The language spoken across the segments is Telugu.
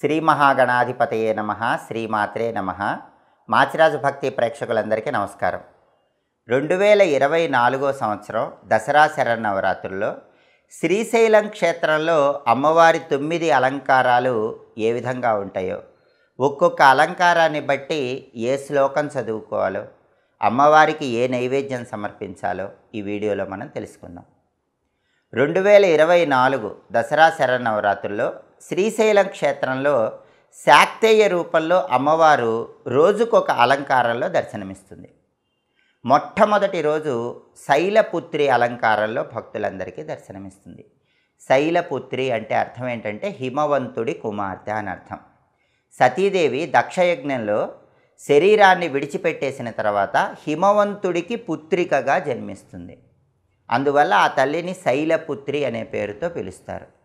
శ్రీ మహాగణాధిపతయే నమ శ్రీమాత్రే నమ. మాచిరాజు భక్తి ప్రేక్షకులందరికీ నమస్కారం. రెండు వేల ఇరవై నాలుగో సంవత్సరం దసరా శరన్నవరాత్రుల్లో శ్రీశైలం క్షేత్రంలో అమ్మవారి తొమ్మిది అలంకారాలు ఏ విధంగా ఉంటాయో ఒక్కొక్క అలంకారాన్ని బట్టి ఏ శ్లోకం చదువుకోవాలో అమ్మవారికి ఏ నైవేద్యం సమర్పించాలో ఈ వీడియోలో మనం తెలుసుకుందాం. రెండు వేల ఇరవై నాలుగు దసరా శరన్నవరాత్రుల్లో శ్రీశైలం క్షేత్రంలో శాక్తేయ రూపంలో అమ్మవారు రోజుకొక అలంకారంలో దర్శనమిస్తుంది. మొట్టమొదటి రోజు శైలపుత్రి అలంకారంలో భక్తులందరికీ దర్శనమిస్తుంది. శైలపుత్రి అంటే అర్థం ఏంటంటే హిమవంతుడి కుమార్తె అని అర్థం. సతీదేవి దక్షయజ్ఞంలో శరీరాన్ని విడిచిపెట్టేసిన తర్వాత హిమవంతుడికి పుత్రికగా జన్మిస్తుంది. అందువల్ల ఆ తల్లిని శైలపుత్రి అనే పేరుతో పిలుస్తారు.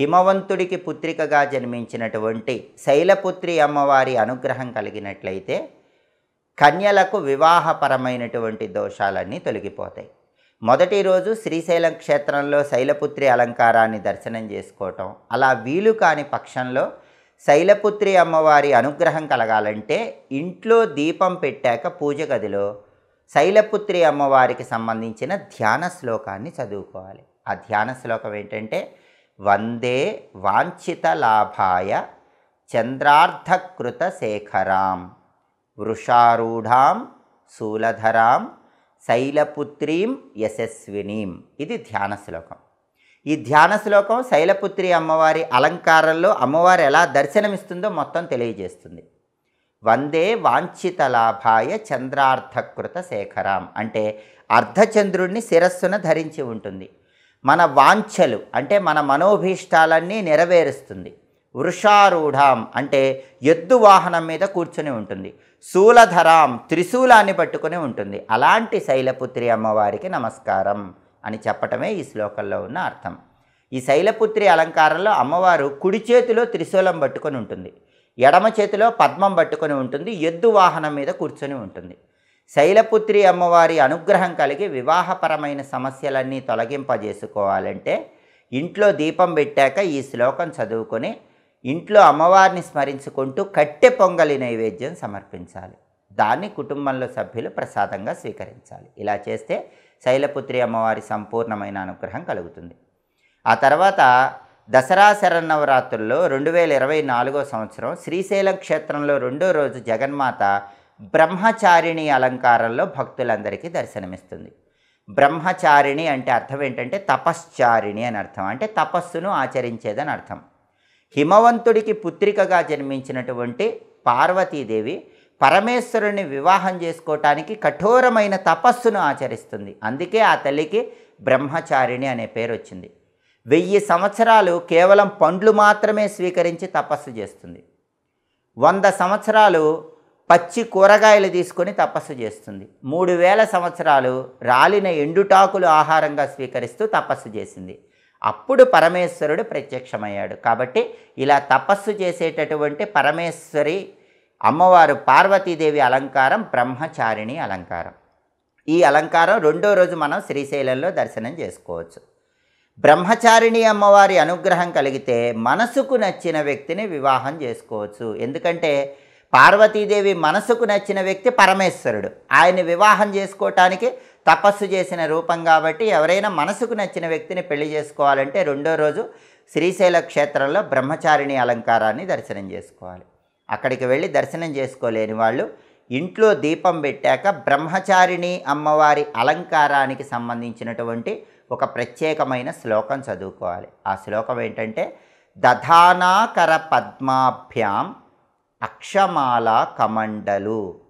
హిమవంతుడికి పుత్రికగా జన్మించినటువంటి శైలపుత్రి అమ్మవారి అనుగ్రహం కలిగినట్లయితే కన్యలకు వివాహపరమైనటువంటి దోషాలన్నీ తొలగిపోతాయి. మొదటి రోజు శ్రీశైలం క్షేత్రంలో శైలపుత్రి అలంకారాన్ని దర్శనం చేసుకోవటం అలా వీలు కాని పక్షంలో శైలపుత్రి అమ్మవారి అనుగ్రహం కలగాలంటే ఇంట్లో దీపం పెట్టాక పూజ గదిలో శైలపుత్రి అమ్మవారికి సంబంధించిన ధ్యాన శ్లోకాన్ని చదువుకోవాలి. ఆ ధ్యాన శ్లోకం ఏంటంటే వందే వాంఛిత లాభాయ చంద్రార్ధకృత శేఖరాం వృషారూఢాం శూలధరాం శైలపుత్రీం యశస్వినీం. ఇది ధ్యాన శ్లోకం. ఈ ధ్యాన శ్లోకం శైలపుత్రి అమ్మవారి అలంకారంలో అమ్మవారు ఎలా దర్శనమిస్తుందో మొత్తం తెలియజేస్తుంది. వందే వాంఛిత లాభాయ చంద్రార్ధకృత శేఖరాం అంటే అర్ధచంద్రుడిని శిరస్సున ధరించి ఉంటుంది. మన వాంఛలు అంటే మన మనోభీష్టాలన్నీ నెరవేరుస్తుంది. వృషారూఢాం అంటే ఎద్దు వాహనం మీద కూర్చుని ఉంటుంది. శూలధరాం త్రిశూలాన్ని పట్టుకుని ఉంటుంది. అలాంటి శైలపుత్రి అమ్మవారికి నమస్కారం అని చెప్పటమే ఈ శ్లోకంలో ఉన్న అర్థం. ఈ శైలపుత్రి అలంకారంలో అమ్మవారు కుడి చేతిలో త్రిశూలం పట్టుకొని ఉంటుంది. ఎడమ చేతిలో పద్మం పట్టుకొని ఉంటుంది. ఎద్దు వాహనం మీద కూర్చొని ఉంటుంది. శైలపుత్రి అమ్మవారి అనుగ్రహం కలిగి వివాహపరమైన సమస్యలన్నీ తొలగింపజేసుకోవాలంటే ఇంట్లో దీపం పెట్టాక ఈ శ్లోకం చదువుకొని ఇంట్లో అమ్మవారిని స్మరించుకుంటూ కట్టె పొంగలి నైవేద్యం సమర్పించాలి. దాన్ని కుటుంబంలో సభ్యులు ప్రసాదంగా స్వీకరించాలి. ఇలా చేస్తే శైలపుత్రి అమ్మవారి సంపూర్ణమైన అనుగ్రహం కలుగుతుంది. ఆ తర్వాత దసరా శరన్నవరాత్రుల్లో రెండు వేల ఇరవై నాలుగో సంవత్సరం శ్రీశైలం క్షేత్రంలో రెండో రోజు జగన్మాత బ్రహ్మచారిణి అలంకారంలో భక్తులందరికీ దర్శనమిస్తుంది. బ్రహ్మచారిణి అంటే అర్థం ఏంటంటే తపశ్చారిణి అని అర్థం. అంటే తపస్సును ఆచరించేదని అర్థం. హిమవంతుడికి పుత్రికగా జన్మించినటువంటి పార్వతీదేవి పరమేశ్వరుని వివాహం చేసుకోవటానికి కఠోరమైన తపస్సును ఆచరిస్తుంది. అందుకే ఆ తల్లికి బ్రహ్మచారిణి అనే పేరు వచ్చింది. వెయ్యి సంవత్సరాలు కేవలం పండ్లు మాత్రమే స్వీకరించి తపస్సు చేస్తుంది. వంద సంవత్సరాలు పచ్చి కూరగాయలు తీసుకొని తపస్సు చేస్తుంది. మూడు వేల సంవత్సరాలు రాలిన ఎండుటాకులు ఆహారంగా స్వీకరిస్తూ తపస్సు చేసింది. అప్పుడు పరమేశ్వరుడు ప్రత్యక్షమయ్యాడు. కాబట్టి ఇలా తపస్సు చేసేటటువంటి పరమేశ్వరి అమ్మవారు పార్వతీదేవి అలంకారం బ్రహ్మచారిణి అలంకారం. ఈ అలంకారం రెండో రోజు మనం శ్రీశైలంలో దర్శనం చేసుకోవచ్చు. బ్రహ్మచారిణి అమ్మవారి అనుగ్రహం కలిగితే మనసుకు నచ్చిన వ్యక్తిని వివాహం చేసుకోవచ్చు. ఎందుకంటే పార్వతీదేవి మనసుకు నచ్చిన వ్యక్తి పరమేశ్వరుడు. ఆయన వివాహం చేసుకోవటానికి తపస్సు చేసిన రూపం కాబట్టి ఎవరైనా మనసుకు నచ్చిన వ్యక్తిని పెళ్ళి చేసుకోవాలంటే రెండో రోజు శ్రీశైల క్షేత్రంలో బ్రహ్మచారిణి అలంకారాన్ని దర్శనం చేసుకోవాలి. అక్కడికి వెళ్ళి దర్శనం చేసుకోలేని వాళ్ళు ఇంట్లో దీపం పెట్టాక బ్రహ్మచారిణి అమ్మవారి అలంకారానికి సంబంధించినటువంటి ఒక ప్రత్యేకమైన శ్లోకం చదువుకోవాలి. ఆ శ్లోకం ఏంటంటే దధానాకర పద్మాభ్యాం అక్షమాల కమండలు.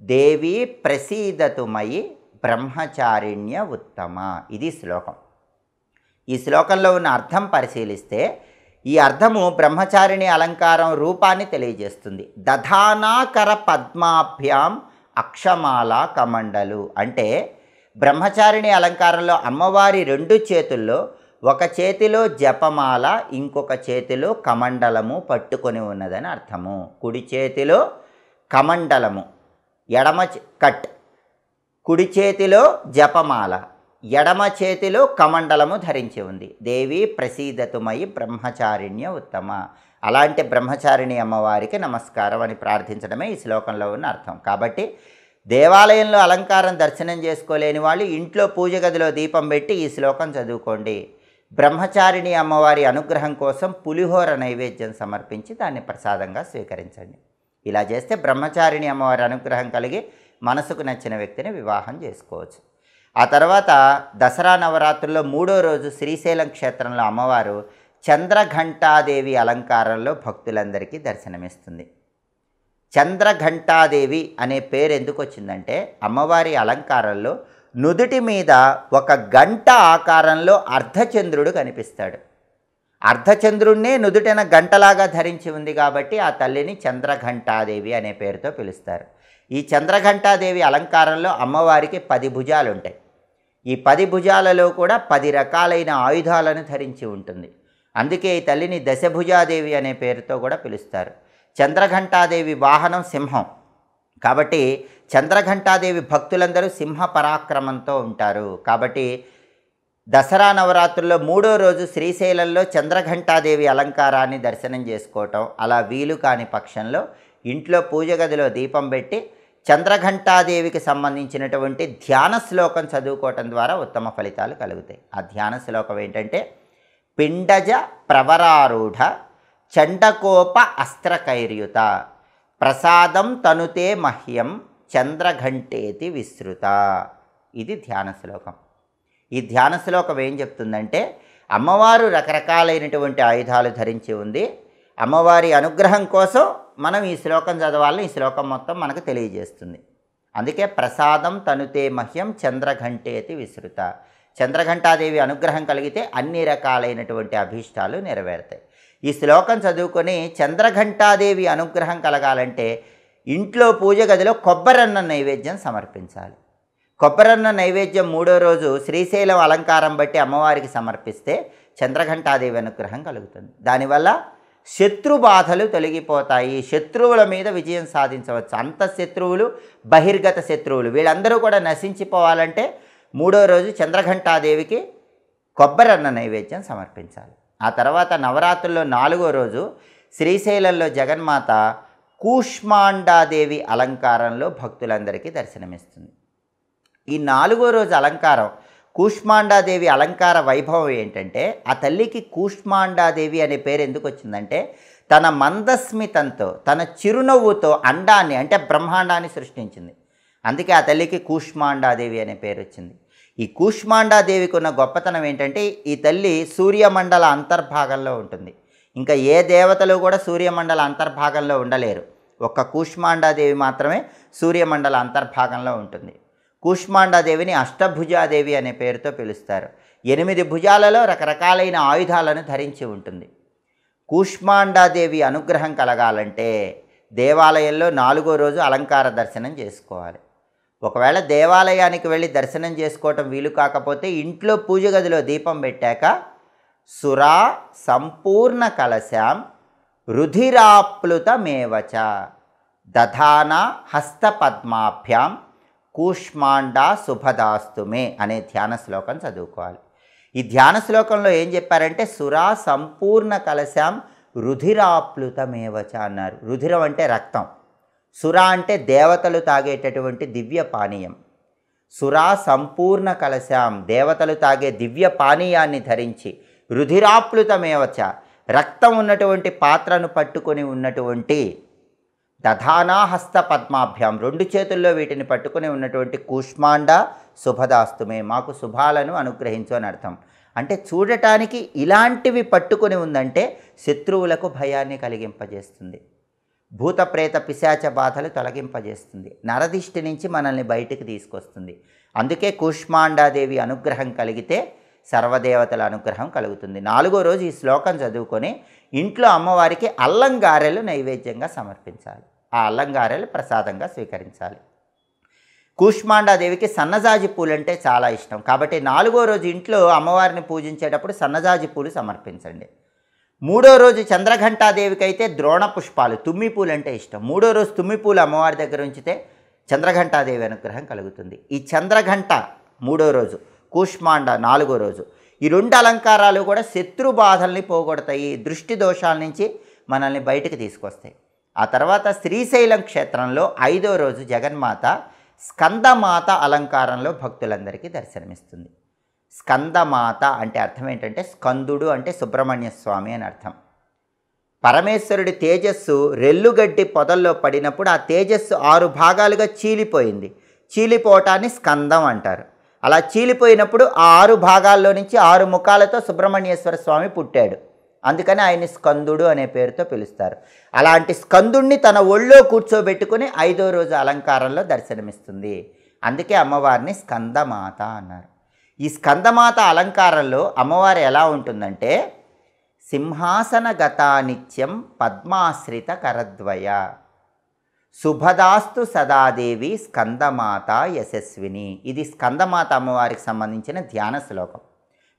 దేవి ప్రసీదతుమయి బ్రహ్మచారిణ్య ఉత్తమ. ఇది శ్లోకం. ఈ శ్లోకంలో ఉన్న అర్థం పరిశీలిస్తే ఈ అర్థము బ్రహ్మచారిణి అలంకారం రూపాన్ని తెలియజేస్తుంది. దధానాకర పద్మాభ్యాం అక్షమాల కమండలు. అంటే బ్రహ్మచారిణి అలంకారంలో అమ్మవారి రెండు చేతుల్లో ఒక చేతిలో జపమాల ఇంకొక చేతిలో కమండలము పట్టుకొని ఉన్నదని అర్థము. కుడి చేతిలో కమండలము ఎడమ కట్. కుడి చేతిలో జపమాల ఎడమ చేతిలో కమండలము ధరించి ఉంది. దేవి ప్రసీదతుమయి బ్రహ్మచారిణ్య ఉత్తమ. అలాంటి బ్రహ్మచారిణి అమ్మవారికి నమస్కారం అని ప్రార్థించడమే ఈ శ్లోకంలో ఉన్న అర్థం. కాబట్టి దేవాలయంలో అలంకారం దర్శనం చేసుకోలేని వాళ్ళు ఇంట్లో పూజ గదిలో దీపం పెట్టి ఈ శ్లోకం చదువుకోండి. బ్రహ్మచారిణి అమ్మవారి అనుగ్రహం కోసం పులిహోర నైవేద్యం సమర్పించి దాన్ని ప్రసాదంగా స్వీకరించండి. ఇలా చేస్తే బ్రహ్మచారిణి అమ్మవారి అనుగ్రహం కలిగి మనసుకు నచ్చిన వ్యక్తిని వివాహం చేసుకోవచ్చు. ఆ తర్వాత దసరా నవరాత్రుల్లో మూడో రోజు శ్రీశైలం క్షేత్రంలో అమ్మవారు చంద్రఘంటాదేవి అలంకారంలో భక్తులందరికీ దర్శనమిస్తుంది. చంద్రఘంటాదేవి అనే పేరు ఎందుకు వచ్చిందంటే అమ్మవారి అలంకారంలో నుదుటి మీద ఒక గంట ఆకారంలో అర్ధచంద్రుడు కనిపిస్తాడు. అర్ధచంద్రుణ్ణే నుదుటిన గంటలాగా ధరించి ఉంది కాబట్టి ఆ తల్లిని చంద్రఘంటాదేవి అనే పేరుతో పిలుస్తారు. ఈ చంద్రఘంటాదేవి అలంకారంలో అమ్మవారికి పది భుజాలు ఉంటాయి ఈ పది భుజాలలో కూడా పది రకాలైన ఆయుధాలను ధరించి ఉంటుంది. అందుకే ఈ తల్లిని దశభుజాదేవి అనే పేరుతో కూడా పిలుస్తారు. చంద్రఘంటాదేవి వాహనం సింహం. కాబట్టి చంద్రఘంటాదేవి భక్తులందరూ సింహ పరాక్రమంతో ఉంటారు. కాబట్టి దసరా నవరాత్రుల్లో మూడో రోజు శ్రీశైలంలో చంద్రఘంటాదేవి అలంకారాన్ని దర్శనం చేసుకోవటం అలా వీలు కాని పక్షంలో ఇంట్లో పూజ గదిలో దీపం పెట్టి చంద్రఘంటాదేవికి సంబంధించినటువంటి ధ్యాన శ్లోకం చదువుకోవటం ద్వారా ఉత్తమ ఫలితాలు కలుగుతాయి. ఆ ధ్యాన శ్లోకం ఏంటంటే పిండజ ప్రవరారూఢ చండకోప అస్త్రకైర్యుత ప్రసాదం తనుతే మహ్యం చంద్రఘంటేతి విస్తృత. ఇది ధ్యాన శ్లోకం. ఈ ధ్యాన శ్లోకం ఏం చెప్తుందంటే అమ్మవారు రకరకాలైనటువంటి ఆయుధాలు ధరించి ఉంది. అమ్మవారి అనుగ్రహం కోసం మనం ఈ శ్లోకం చదవాలని ఈ శ్లోకం మొత్తం మనకు తెలియజేస్తుంది. అందుకే ప్రసాదం తనుతే మహ్యం చంద్రఘంటేతి విస్తృత. చంద్రఘంటాదేవి అనుగ్రహం కలిగితే అన్ని రకాలైనటువంటి అభీష్టాలు నెరవేరుతాయి. ఈ శ్లోకం చదువుకొని చంద్రఘంటాదేవి అనుగ్రహం కలగాలంటే ఇంట్లో పూజ గదిలో కొబ్బరన్న నైవేద్యం సమర్పించాలి. కొబ్బరన్న నైవేద్యం మూడో రోజు శ్రీశైలం అలంకారం బట్టి అమ్మవారికి సమర్పిస్తే చంద్రఘంటాదేవి అనుగ్రహం కలుగుతుంది. దానివల్ల శత్రు బాధలు తొలగిపోతాయి. శత్రువుల మీద విజయం సాధించవచ్చు. అంత శత్రువులు బహిర్గత శత్రువులు వీళ్ళందరూ కూడా నశించిపోవాలంటే మూడో రోజు చంద్రఘంటాదేవికి కొబ్బరన్న నైవేద్యం సమర్పించాలి. ఆ తర్వాత నవరాత్రుల్లో నాలుగో రోజు శ్రీశైలంలో జగన్మాత కూష్మాండాదేవి అలంకారంలో భక్తులందరికీ దర్శనమిస్తుంది. ఈ నాలుగో రోజు అలంకారం కూష్మాండాదేవి అలంకార వైభవం ఏంటంటే ఆ తల్లికి కూష్మాండాదేవి అనే పేరు ఎందుకు వచ్చిందంటే తన మందస్మితంతో తన చిరునవ్వుతో అండాన్ని అంటే బ్రహ్మాండాన్ని సృష్టించింది. అందుకే ఆ తల్లికి కూష్మాండాదేవి అనే పేరు వచ్చింది. ఈ కూష్మాండాదేవికి ఉన్న గొప్పతనం ఏంటంటే ఈ తల్లి సూర్యమండల అంతర్భాగంలో ఉంటుంది. ఇంకా ఏ దేవతలు కూడా సూర్యమండల అంతర్భాగంలో ఉండలేరు. ఒక్క కూష్మాండాదేవి మాత్రమే సూర్యమండల అంతర్భాగంలో ఉంటుంది. కూష్మాండాదేవిని అష్టభుజాదేవి అనే పేరుతో పిలుస్తారు. ఎనిమిది భుజాలలో రకరకాలైన ఆయుధాలను ధరించి ఉంటుంది. కూష్మాండాదేవి అనుగ్రహం కలగాలంటే దేవాలయంలో నాలుగో రోజు అలంకార దర్శనం చేసుకోవాలి. ఒకవేళ దేవాలయానికి వెళ్ళి దర్శనం చేసుకోవటం వీలు కాకపోతే ఇంట్లో పూజ గదిలో దీపం పెట్టాక సురా సంపూర్ణ కలశాం రుధిరాప్లుతమేవచ దధాన హస్తపద్మాభ్యాం కూష్మాండా శుభదాస్తుమే అనే ధ్యాన శ్లోకం చదువుకోవాలి. ఈ ధ్యాన శ్లోకంలో ఏం చెప్పారంటే సురా సంపూర్ణ కలశాం రుధిరాప్లుతమేవచ అన్నారు. రుధిరం అంటే రక్తం. సురా అంటే దేవతలు తాగేటటువంటి దివ్య పానీయం. సురా సంపూర్ణ కలశాం దేవతలు తాగే దివ్య పానీయాన్ని ధరించి రుధిరాప్లుతమేవచ రక్తం ఉన్నటువంటి పాత్రను పట్టుకొని ఉన్నటువంటి దధానాహస్త పద్మాభ్యాం రెండు చేతుల్లో వీటిని పట్టుకుని ఉన్నటువంటి కూష్మాండ శుభదాస్తుమే మాకు శుభాలను అనుగ్రహించు అని అర్థం. అంటే చూడటానికి ఇలాంటివి పట్టుకొని ఉందంటే శత్రువులకు భయాన్ని కలిగింపజేస్తుంది. భూత ప్రేత పిశాచ బాధలు తొలగింపజేస్తుంది. నరదిష్టి నుంచి మనల్ని బయటికి తీసుకొస్తుంది. అందుకే కూష్మాండాదేవి అనుగ్రహం కలిగితే సర్వదేవతల అనుగ్రహం కలుగుతుంది. నాలుగో రోజు ఈ శ్లోకం చదువుకొని ఇంట్లో అమ్మవారికి అల్లం గారెలు నైవేద్యంగా సమర్పించాలి. ఆ అల్లం గారెలు ప్రసాదంగా స్వీకరించాలి. కూష్మాండాదేవికి సన్నజాజి పూలు అంటే చాలా ఇష్టం. కాబట్టి నాలుగో రోజు ఇంట్లో అమ్మవారిని పూజించేటప్పుడు సన్నజాజి పూలు సమర్పించండి. మూడో రోజు చంద్రఘంటాదేవికి అయితే ద్రోణ పుష్పాలు తుమ్మి పూలు అంటే ఇష్టం. మూడో రోజు తుమ్మి పూలు అమ్మవారి దగ్గర ఉంచితే చంద్రఘంటాదేవి అనుగ్రహం కలుగుతుంది. ఈ చంద్రఘంట మూడో రోజు కూష్మాండ నాలుగో రోజు. ఈ రెండు అలంకారాలు కూడా శత్రు బాధల్ని పోగొడతాయి దృష్టి దోషాల నుంచి మనల్ని బయటకు తీసుకొస్తాయి. ఆ తర్వాత శ్రీశైలం క్షేత్రంలో ఐదో రోజు జగన్మాత స్కందమాత అలంకారంలో భక్తులందరికీ దర్శనమిస్తుంది. స్కందమాత అంటే అర్థం ఏంటంటే స్కందుడు అంటే సుబ్రహ్మణ్య స్వామి అని అర్థం. పరమేశ్వరుడి తేజస్సు రెల్లుగడ్డి పొదల్లో పడినప్పుడు ఆ తేజస్సు ఆరు భాగాలుగా చీలిపోయింది. చీలిపోవటాన్ని స్కందం అంటారు. అలా చీలిపోయినప్పుడు ఆ ఆరు భాగాల్లో నుంచి ఆరు ముఖాలతో సుబ్రహ్మణ్యేశ్వర స్వామి పుట్టాడు. అందుకని ఆయన్ని స్కందుడు అనే పేరుతో పిలుస్తారు. అలాంటి స్కందుణ్ణి తన ఒళ్ళో కూర్చోబెట్టుకుని ఐదో రోజు అలంకారంలో దర్శనమిస్తుంది. అందుకే అమ్మవారిని స్కందమాత అన్నారు. ఈ స్కందమాత అలంకారంలో అమ్మవారు ఎలా ఉంటుందంటే సింహాసన గతానిత్యం పద్మాశ్రిత కరద్వయ. శుభదాస్తు సదాదేవి స్కందమాత యశస్విని. ఇది స్కందమాత అమ్మవారికి సంబంధించిన ధ్యాన శ్లోకం.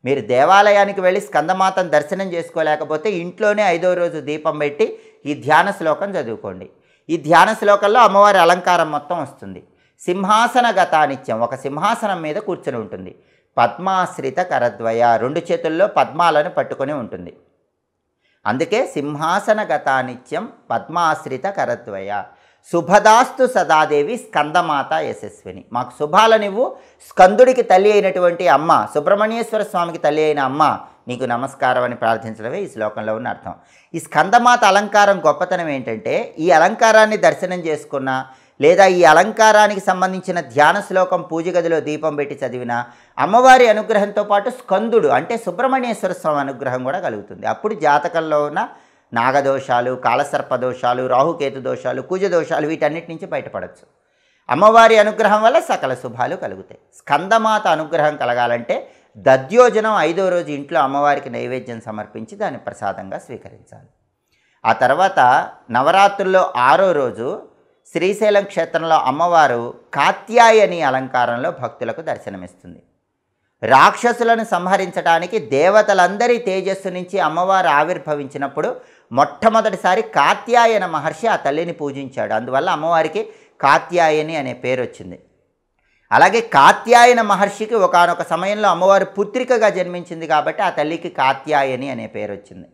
మీరు దేవాలయానికి వెళ్ళి స్కందమాతను దర్శనం చేసుకోలేకపోతే ఇంట్లోనే ఐదో రోజు దీపం పెట్టి ఈ ధ్యాన శ్లోకం చదువుకోండి. ఈ ధ్యాన శ్లోకంలో అమ్మవారి అలంకారం మొత్తం వస్తుంది. సింహాసన గతానిత్యం ఒక సింహాసనం మీద కూర్చొని ఉంటుంది. పద్మాశ్రిత కరద్వయ రెండు చేతుల్లో పద్మాలను పట్టుకొని ఉంటుంది. అందుకే సింహాసన గతానిత్యం పద్మాశ్రిత కరద్వయ. శుభదాస్తు సదాదేవి స్కందమాత యశస్విని. మాకు శుభాలనివ్వు స్కందుడికి తల్లి అయినటువంటి అమ్మ సుబ్రహ్మణ్యేశ్వర స్వామికి తల్లి అయిన అమ్మ నీకు నమస్కారం అని ప్రార్థించడమే ఈ శ్లోకంలో ఉన్న అర్థం. ఈ స్కందమాత అలంకారం గొప్పతనం ఏంటంటే ఈ అలంకారాన్ని దర్శనం చేసుకున్న లేదా ఈ అలంకారానికి సంబంధించిన ధ్యాన శ్లోకం పూజ గదిలో దీపం పెట్టి చదివిన అమ్మవారి అనుగ్రహంతో పాటు స్కందుడు అంటే సుబ్రహ్మణ్యేశ్వర స్వామి అనుగ్రహం కూడా కలుగుతుంది. అప్పుడు జాతకంలో ఉన్న నాగదోషాలు కాలసర్ప దోషాలు రాహుకేతు దోషాలు కుజ దోషాలు వీటన్నిటి నుంచి బయటపడవచ్చు అమ్మవారి అనుగ్రహం వల్ల సకల శుభాలు కలుగుతాయి. స్కందమాత అనుగ్రహం కలగాలంటే దద్యోజనం ఐదో రోజు ఇంట్లో అమ్మవారికి నైవేద్యం సమర్పించి దాన్ని ప్రసాదంగా స్వీకరించాలి. ఆ తర్వాత నవరాత్రుల్లో ఆరో రోజు శ్రీశైలం క్షేత్రంలో అమ్మవారు కాత్యాయని అలంకారంలో భక్తులకు దర్శనమిస్తుంది. రాక్షసులను సంహరించడానికి దేవతలందరి తేజస్సు నుంచి అమ్మవారు ఆవిర్భవించినప్పుడు మొట్టమొదటిసారి కాత్యాయన మహర్షి ఆ తల్లిని పూజించాడు. అందువల్ల అమ్మవారికి కాత్యాయని అనే పేరు వచ్చింది. అలాగే కాత్యాయన మహర్షికి ఒకానొక సమయంలో అమ్మవారు పుత్రికగా జన్మించింది కాబట్టి ఆ తల్లికి కాత్యాయని అనే పేరు వచ్చింది.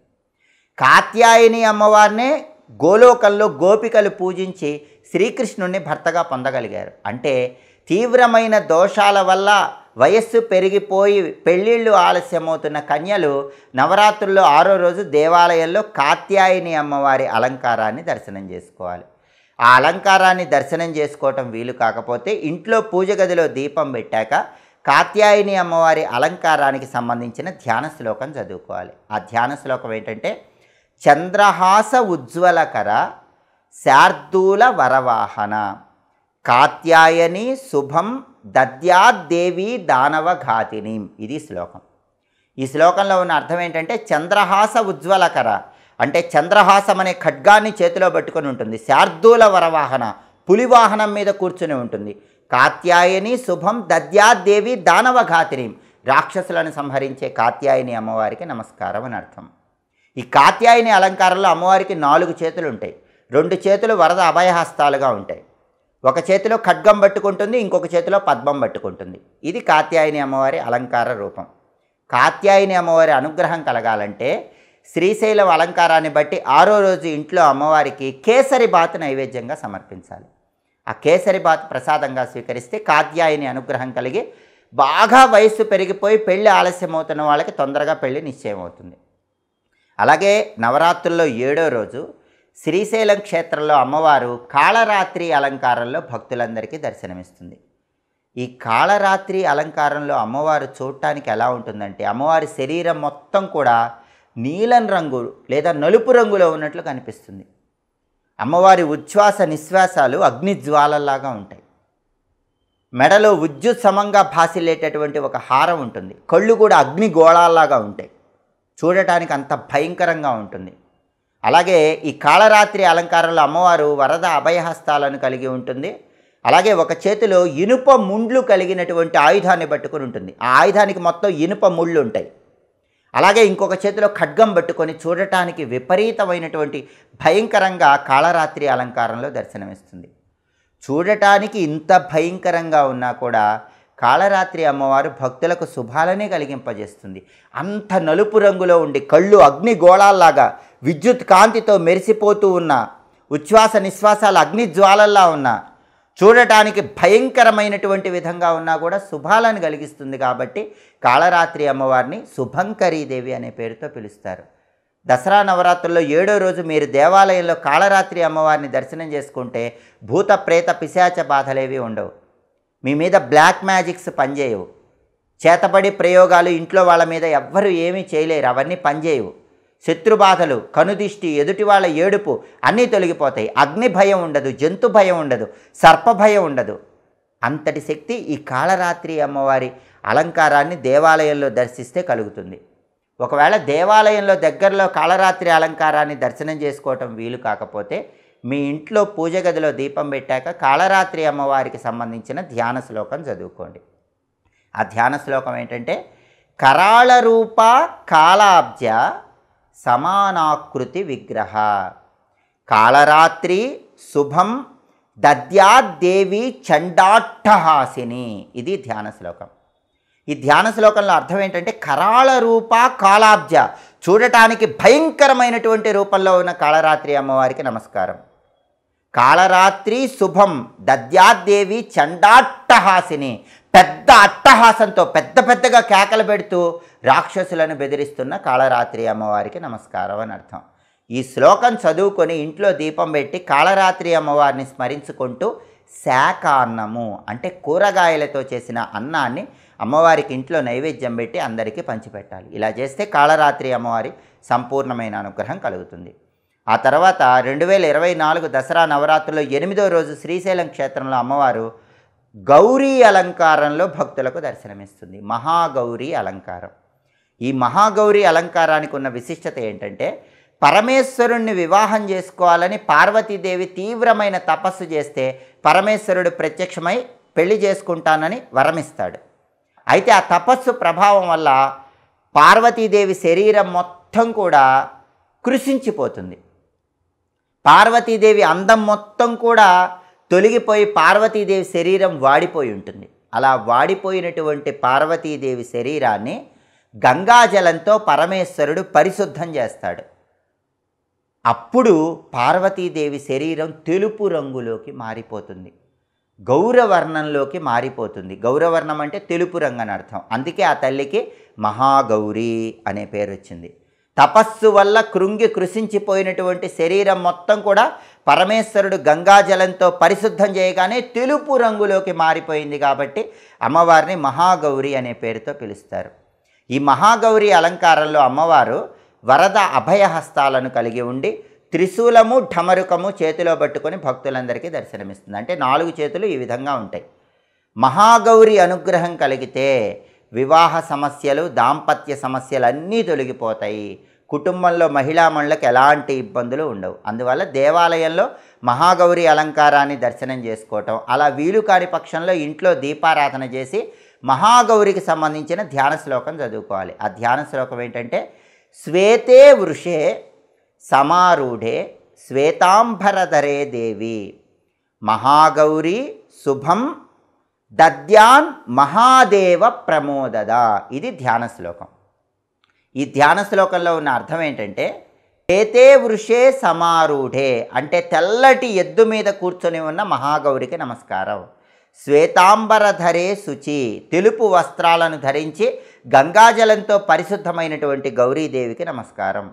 కాత్యాయని అమ్మవారినే గోలోకంలో గోపికలు పూజించి శ్రీకృష్ణుణ్ణి భర్తగా పొందగలిగారు. అంటే తీవ్రమైన దోషాల వల్ల వయస్సు పెరిగిపోయి పెళ్ళిళ్ళు ఆలస్యమవుతున్న కన్యలు నవరాత్రుల్లో ఆరో రోజు దేవాలయంలో కాత్యాయని అమ్మవారి అలంకారాన్ని దర్శనం చేసుకోవాలి. ఆ అలంకారాన్ని దర్శనం చేసుకోవటం వీలు కాకపోతే ఇంట్లో పూజ గదిలో దీపం పెట్టాక కాత్యాయని అమ్మవారి అలంకారానికి సంబంధించిన ధ్యాన శ్లోకం చదువుకోవాలి. ఆ ధ్యాన శ్లోకం ఏంటంటే చంద్రహాస ఉజ్వలకర శార్దూల వరవాహన కాత్యాయని శుభం దద్యాద్దేవి దానవఘాతిని. ఇది శ్లోకం. ఈ శ్లోకంలో ఉన్న అర్థం ఏంటంటే చంద్రహాస ఉజ్వలకర అంటే చంద్రహాసం అనే ఖడ్గాన్ని చేతిలో పట్టుకొని ఉంటుంది. శార్దూల వరవాహన పులివాహనం మీద కూర్చుని ఉంటుంది. కాత్యాయని శుభం దద్యాద్దేవి దానవఘాతిని. రాక్షసులను సంహరించే కాత్యాయని అమ్మవారికి నమస్కారం అని అర్థం. ఈ కాత్యాయని అలంకారంలో అమ్మవారికి నాలుగు చేతులు ఉంటాయి. రెండు చేతులు వరద అభయహస్తాలుగా ఉంటాయి. ఒక చేతిలో ఖడ్గం పట్టుకుంటుంది ఇంకొక చేతిలో పద్మం పట్టుకుంటుంది. ఇది కాత్యాయని అమ్మవారి అలంకార రూపం. కాత్యాయని అమ్మవారి అనుగ్రహం కలగాలంటే శ్రీశైలం అలంకారాన్ని బట్టి ఆరో రోజు ఇంట్లో అమ్మవారికి కేసరి బాత్ నైవేద్యంగా సమర్పించాలి. ఆ కేసరి బాత్ ప్రసాదంగా స్వీకరిస్తే కాత్యాయని అనుగ్రహం కలిగి బాగా వయస్సు పెరిగిపోయి పెళ్ళి ఆలస్యం అవుతున్న వాళ్ళకి తొందరగా పెళ్ళి నిశ్చయం అవుతుంది అలాగే నవరాత్రుల్లో ఏడో రోజు శ్రీశైలం క్షేత్రంలో అమ్మవారు కాళరాత్రి అలంకారంలో భక్తులందరికీ దర్శనమిస్తుంది. ఈ కాళరాత్రి అలంకారంలో అమ్మవారు చూడటానికి ఎలా ఉంటుందంటే అమ్మవారి శరీరం మొత్తం కూడా నీలం రంగు లేదా నలుపు రంగులో ఉన్నట్లు కనిపిస్తుంది. అమ్మవారి ఉచ్ఛ్వాస నిశ్వాసాలు అగ్నిజ్వాలలాగా ఉంటాయి. మెడలో విద్యుత్ సమంగా భాసిల్లేటటువంటి ఒక హారం ఉంటుంది. కళ్ళు కూడా అగ్ని గోళాల్లాగా ఉంటాయి. చూడటానికి అంత భయంకరంగా ఉంటుంది. అలాగే ఈ కాళరాత్రి అలంకారంలో అమ్మవారు వరద అభయహస్తాలను కలిగి ఉంటుంది. అలాగే ఒక చేతిలో ఇనుప ముండ్లు కలిగినటువంటి ఆయుధాన్ని పట్టుకొని ఉంటుంది. ఆ ఆయుధానికి మొత్తం ఇనుప ముళ్ళు ఉంటాయి. అలాగే ఇంకొక చేతిలో ఖడ్గం పట్టుకొని చూడటానికి విపరీతమైనటువంటి భయంకరంగా కాళరాత్రి అలంకారంలో దర్శనమిస్తుంది. చూడటానికి ఇంత భయంకరంగా ఉన్నా కూడా కాళరాత్రి అమ్మవారు భక్తులకు శుభాలనే కలిగింపజేస్తుంది. అంత నలుపు రంగులో ఉండి కళ్ళు అగ్ని గోళాల్లాగా విద్యుత్ కాంతితో మెరిసిపోతూ ఉన్న ఉచ్ఛ్వాస నిశ్వాసాలు అగ్ని జ్వాలల్లా ఉన్న చూడటానికి భయంకరమైనటువంటి విధంగా ఉన్నా కూడా శుభాలను కలిగిస్తుంది కాబట్టి కాళరాత్రి అమ్మవారిని శుభంకరీదేవి అనే పేరుతో పిలుస్తారు. దసరా నవరాత్రుల్లో ఏడో రోజు మీరు దేవాలయంలో కాళరాత్రి అమ్మవారిని దర్శనం చేసుకుంటే భూత ప్రేత పిశాచ బాధలేవి ఉండవు. మీ మీద బ్లాక్ మ్యాజిక్స్ పనిచేయవు. చేతబడి ప్రయోగాలు ఇంట్లో వాళ్ళ మీద ఎవ్వరూ ఏమీ చేయలేరు. అవన్నీ పనిచేయవు. శత్రుబాధలు కనుదిష్టి ఎదుటి వాళ్ళ ఏడుపు అన్నీ తొలగిపోతాయి. అగ్ని భయం ఉండదు జంతు భయం ఉండదు సర్ప భయం ఉండదు. అంతటి శక్తి ఈ కాళరాత్రి అమ్మవారి అలంకారాన్ని దేవాలయంలో దర్శిస్తే కలుగుతుంది. ఒకవేళ దేవాలయంలో దగ్గరలో కాళరాత్రి అలంకారాన్ని దర్శనం చేసుకోవటం వీలు కాకపోతే మీ ఇంట్లో పూజ గదిలో దీపం పెట్టాక కాళరాత్రి అమ్మవారికి సంబంధించిన ధ్యాన శ్లోకం చదువుకోండి. ఆ ధ్యాన శ్లోకం ఏంటంటే కరాళ రూప కాళాబ్జ సమానాకృతి విగ్రహ. కాళరాత్రి శుభం దద్యాదేవి చండాట్టహాసిని. ఇది ధ్యాన శ్లోకం. ఈ ధ్యాన శ్లోకంలో అర్థం ఏంటంటే కరాళ రూప కాళాబ్జ. చూడటానికి భయంకరమైనటువంటి రూపంలో ఉన్న కాళరాత్రి అమ్మవారికి నమస్కారం. కాళరాత్రి శుభం దద్యాదేవి చండాట్టహాసిని. పెద్ద అట్టహాసంతో పెద్ద పెద్దగా కేకలు పెడుతూ రాక్షసులను బెదిరిస్తున్న కాళరాత్రి అమ్మవారికి నమస్కారం అని అర్థం. ఈ శ్లోకం చదువుకొని ఇంట్లో దీపం పెట్టి కాళరాత్రి అమ్మవారిని స్మరించుకుంటూ శాఖ అన్నము అంటే కూరగాయలతో చేసిన అన్నాన్ని అమ్మవారికి ఇంట్లో నైవేద్యం పెట్టి అందరికీ పంచిపెట్టాలి. ఇలా చేస్తే కాళరాత్రి అమ్మవారి సంపూర్ణమైన అనుగ్రహం కలుగుతుంది. ఆ తర్వాత రెండు వేల ఇరవై నాలుగు దసరా నవరాత్రుల్లో ఎనిమిదో రోజు శ్రీశైలం క్షేత్రంలో అమ్మవారు గౌరీ అలంకారంలో భక్తులకు దర్శనమిస్తుంది. మహాగౌరీ అలంకారం. ఈ మహాగౌరీ అలంకారానికి ఉన్న విశిష్టత ఏంటంటే పరమేశ్వరుణ్ణి వివాహం చేసుకోవాలని పార్వతీదేవి తీవ్రమైన తపస్సు చేస్తే పరమేశ్వరుడు ప్రత్యక్షమై పెళ్ళి చేసుకుంటానని వరమిస్తాడు. అయితే ఆ తపస్సు ప్రభావం వల్ల పార్వతీదేవి శరీరం మొత్తం కూడా కృషించిపోతుంది. పార్వతీదేవి అందం మొత్తం కూడా తొలగిపోయి పార్వతీదేవి శరీరం వాడిపోయి ఉంటుంది. అలా వాడిపోయినటువంటి పార్వతీదేవి శరీరాన్ని గంగాజలంతో పరమేశ్వరుడు పరిశుద్ధం చేస్తాడు. అప్పుడు పార్వతీదేవి శరీరం తెలుపు రంగులోకి మారిపోతుంది. గౌరవర్ణంలోకి మారిపోతుంది. గౌరవర్ణం అంటే తెలుపు రంగు అని అర్థం. అందుకే ఆ తల్లికి మహాగౌరీ అనే పేరు వచ్చింది. తపస్సు వల్ల కృంగి కృషించిపోయినటువంటి శరీరం మొత్తం కూడా పరమేశ్వరుడు గంగాజలంతో పరిశుద్ధం చేయగానే తెలుపు రంగులోకి మారిపోయింది కాబట్టి అమ్మవారిని మహాగౌరి అనే పేరుతో పిలుస్తారు. ఈ మహాగౌరి అలంకారంలో అమ్మవారు వరద అభయహస్తాలను కలిగి ఉండి త్రిశూలము ఢమరుకము చేతిలో పట్టుకొని భక్తులందరికీ దర్శనమిస్తుంది. అంటే నాలుగు చేతులు ఈ విధంగా ఉంటాయి. మహాగౌరి అనుగ్రహం కలిగితే వివాహ సమస్యలు దాంపత్య సమస్యలు అన్నీ తొలగిపోతాయి. కుటుంబంలో మహిళా మనులకు ఎలాంటి ఇబ్బందులు ఉండవు. అందువల్ల దేవాలయంలో మహాగౌరి అలంకారాన్ని దర్శనం చేసుకోవటం అలా వీలు కాని పక్షంలో ఇంట్లో దీపారాధన చేసి మహాగౌరికి సంబంధించిన ధ్యాన శ్లోకం చదువుకోవాలి. ఆ ధ్యాన శ్లోకం ఏంటంటే శ్వేతే వృషే సమారూఢే శ్వేతాంబరధరే దేవి మహాగౌరి శుభం దద్యాన్ మహాదేవ ప్రమోదద. ఇది ధ్యాన శ్లోకం. ఈ ధ్యాన శ్లోకంలో ఉన్న అర్థం ఏంటంటే ఏతే వృషే సమారూఢే అంటే తెల్లటి ఎద్దు మీద కూర్చొని ఉన్న మహాగౌరికి నమస్కారం. శ్వేతాంబరధరే శుచి తెలుపు వస్త్రాలను ధరించి గంగాజలంతో పరిశుద్ధమైనటువంటి గౌరీదేవికి నమస్కారం.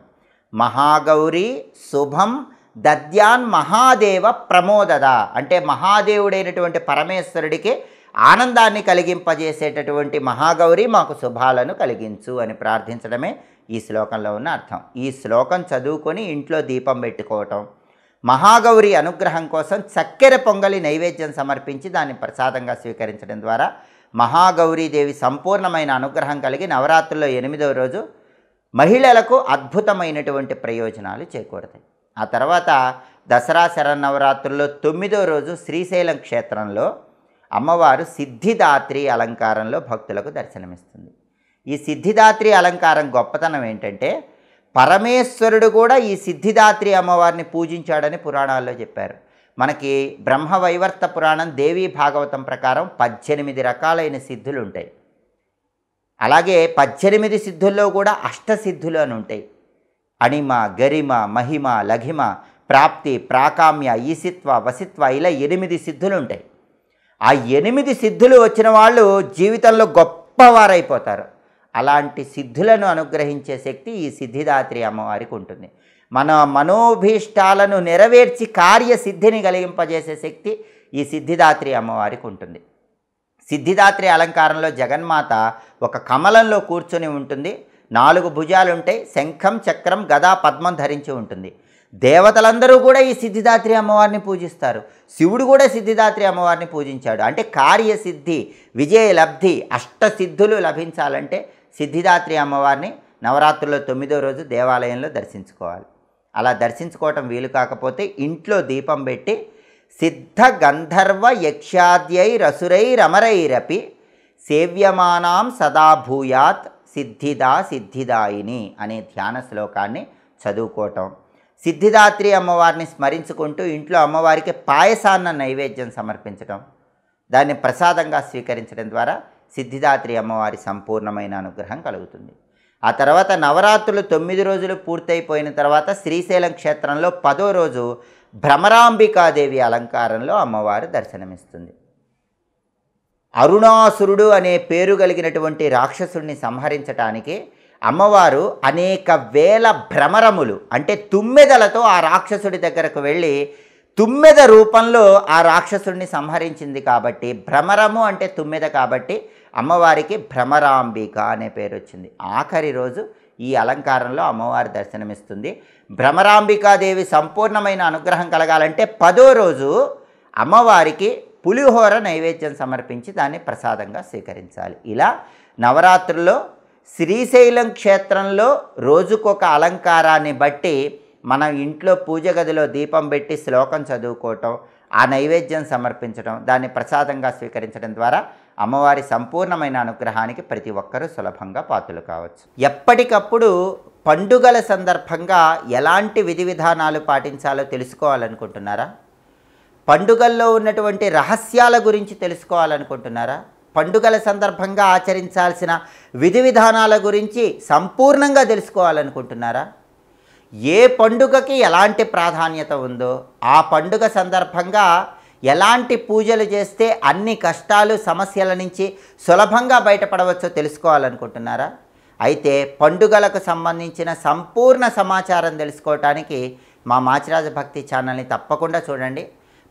మహాగౌరీ శుభం దద్యాన్ మహాదేవ ప్రమోదద అంటే మహాదేవుడైనటువంటి పరమేశ్వరుడికి ఆనందాన్ని కలిగింపజేసేటటువంటి మహాగౌరి మాకు శుభాలను కలిగించు అని ప్రార్థించడమే ఈ శ్లోకంలో ఉన్న అర్థం. ఈ శ్లోకం చదువుకొని ఇంట్లో దీపం పెట్టుకోవటం మహాగౌరి అనుగ్రహం కోసం చక్కెర పొంగలి నైవేద్యం సమర్పించి దాన్ని ప్రసాదంగా స్వీకరించడం ద్వారా మహాగౌరీదేవి సంపూర్ణమైన అనుగ్రహం కలిగి నవరాత్రుల్లో ఎనిమిదవ రోజు మహిళలకు అద్భుతమైనటువంటి ప్రయోజనాలు చేకూరుతాయి. ఆ తర్వాత దసరా శరన్నవరాత్రుల్లో తొమ్మిదో రోజు శ్రీశైలం క్షేత్రంలో అమ్మవారు సిద్ధిదాత్రి అలంకారంలో భక్తులకు దర్శనమిస్తుంది. ఈ సిద్ధిదాత్రి అలంకారం గొప్పతనం ఏంటంటే పరమేశ్వరుడు కూడా ఈ సిద్ధిదాత్రి అమ్మవారిని పూజించాడని పురాణాల్లో చెప్పారు. మనకి బ్రహ్మవైవర్త పురాణం దేవీ భాగవతం ప్రకారం పద్దెనిమిది రకాలైన సిద్ధులు ఉంటాయి అలాగే పద్దెనిమిది సిద్ధుల్లో కూడా అష్టసిద్ధులు అని ఉంటాయి. అణిమ గరిమ మహిమ లఘిమ ప్రాప్తి ప్రాకామ్య ఈసిత్వ వసిత్వ ఇలా ఎనిమిది సిద్ధులు ఉంటాయి ఆ ఎనిమిది సిద్ధులు వచ్చిన వాళ్ళు జీవితంలో గొప్పవారైపోతారు. అలాంటి సిద్ధులను అనుగ్రహించే శక్తి ఈ సిద్ధిదాత్రి అమ్మవారికి ఉంటుంది. మన మనోభీష్టాలను నెరవేర్చి కార్యసిద్ధిని కలిగింపజేసే శక్తి ఈ సిద్ధిదాత్రి అమ్మవారికి ఉంటుంది. సిద్ధిదాత్రి అలంకారంలో జగన్మాత ఒక కమలంలో కూర్చొని ఉంటుంది. నాలుగు భుజాలుంటాయి. శంఖం చక్రం గదా పద్మం ధరించి ఉంటుంది. దేవతలందరూ కూడా ఈ సిద్ధిదాత్రి అమ్మవారిని పూజిస్తారు. శివుడు కూడా సిద్ధిదాత్రి అమ్మవారిని పూజించాడు. అంటే కార్యసిద్ధి విజయ లబ్ధి అష్టసిద్ధులు లభించాలంటే సిద్ధిదాత్రి అమ్మవారిని నవరాత్రుల్లో తొమ్మిదో రోజు దేవాలయంలో దర్శించుకోవాలి. అలా దర్శించుకోవటం వీలు కాకపోతే ఇంట్లో దీపం పెట్టి సిద్ధ గంధర్వ యక్షాద్యై రసురైరమరైరపి సేవ్యమానాం సదా భూయాత్ సిద్ధిదా సిద్ధిదాయిని అనే ధ్యాన శ్లోకాన్ని చదువుకోవటం సిద్ధిదాత్రి అమ్మవారిని స్మరించుకుంటూ ఇంట్లో అమ్మవారికి పాయసాన్న నైవేద్యం సమర్పించడం దాన్ని ప్రసాదంగా స్వీకరించడం ద్వారా సిద్ధిదాత్రి అమ్మవారి సంపూర్ణమైన అనుగ్రహం కలుగుతుంది. ఆ తర్వాత నవరాత్రులు తొమ్మిది రోజులు పూర్తయిపోయిన తర్వాత శ్రీశైలం క్షేత్రంలో పదో రోజు భ్రమరాంబికాదేవి అలంకారంలో అమ్మవారు దర్శనమిస్తుంది. అరుణాసురుడు అనే పేరు కలిగినటువంటి రాక్షసుడిని సంహరించటానికి అమ్మవారు అనేక వేల భ్రమరములు అంటే తుమ్మెదలతో ఆ రాక్షసుడి దగ్గరకు వెళ్ళి తుమ్మెద రూపంలో ఆ రాక్షసుడిని సంహరించింది కాబట్టి భ్రమరము అంటే తుమ్మెద కాబట్టి అమ్మవారికి భ్రమరాంబిక అనే పేరు వచ్చింది. ఆఖరి రోజు ఈ అలంకారంలో అమ్మవారి దర్శనమిస్తుంది. భ్రమరాంబికాదేవి సంపూర్ణమైన అనుగ్రహం కలగాలంటే పదో రోజు అమ్మవారికి పులిహోర నైవేద్యం సమర్పించి దాన్ని ప్రసాదంగా స్వీకరించాలి. ఇలా నవరాత్రుల్లో శ్రీశైలం క్షేత్రంలో రోజుకొక అలంకారాన్ని బట్టి మనం ఇంట్లో పూజ గదిలో దీపం పెట్టి శ్లోకం చదువుకోవటం ఆ నైవేద్యం సమర్పించడం దాన్ని ప్రసాదంగా స్వీకరించడం ద్వారా అమ్మవారి సంపూర్ణమైన అనుగ్రహానికి ప్రతి ఒక్కరూ సులభంగా పాత్రలు కావచ్చు. ఎప్పటికప్పుడు పండుగల సందర్భంగా ఎలాంటి విధి విధానాలు పాటించాలో తెలుసుకోవాలనుకుంటున్నారా? పండుగల్లో ఉన్నటువంటి రహస్యాల గురించి తెలుసుకోవాలనుకుంటున్నారా? పండుగల సందర్భంగా ఆచరించాల్సిన విధి విధానాల గురించి సంపూర్ణంగా తెలుసుకోవాలనుకుంటున్నారా? ఏ పండుగకి ఎలాంటి ప్రాధాన్యత ఉందో ఆ పండుగ సందర్భంగా ఎలాంటి పూజలు చేస్తే అన్ని కష్టాలు సమస్యల నుంచి సులభంగా బయటపడవచ్చో తెలుసుకోవాలనుకుంటున్నారా? అయితే పండుగలకు సంబంధించిన సంపూర్ణ సమాచారం తెలుసుకోవటానికి మా మాచిరాజ భక్తి ఛానల్ని తప్పకుండా చూడండి.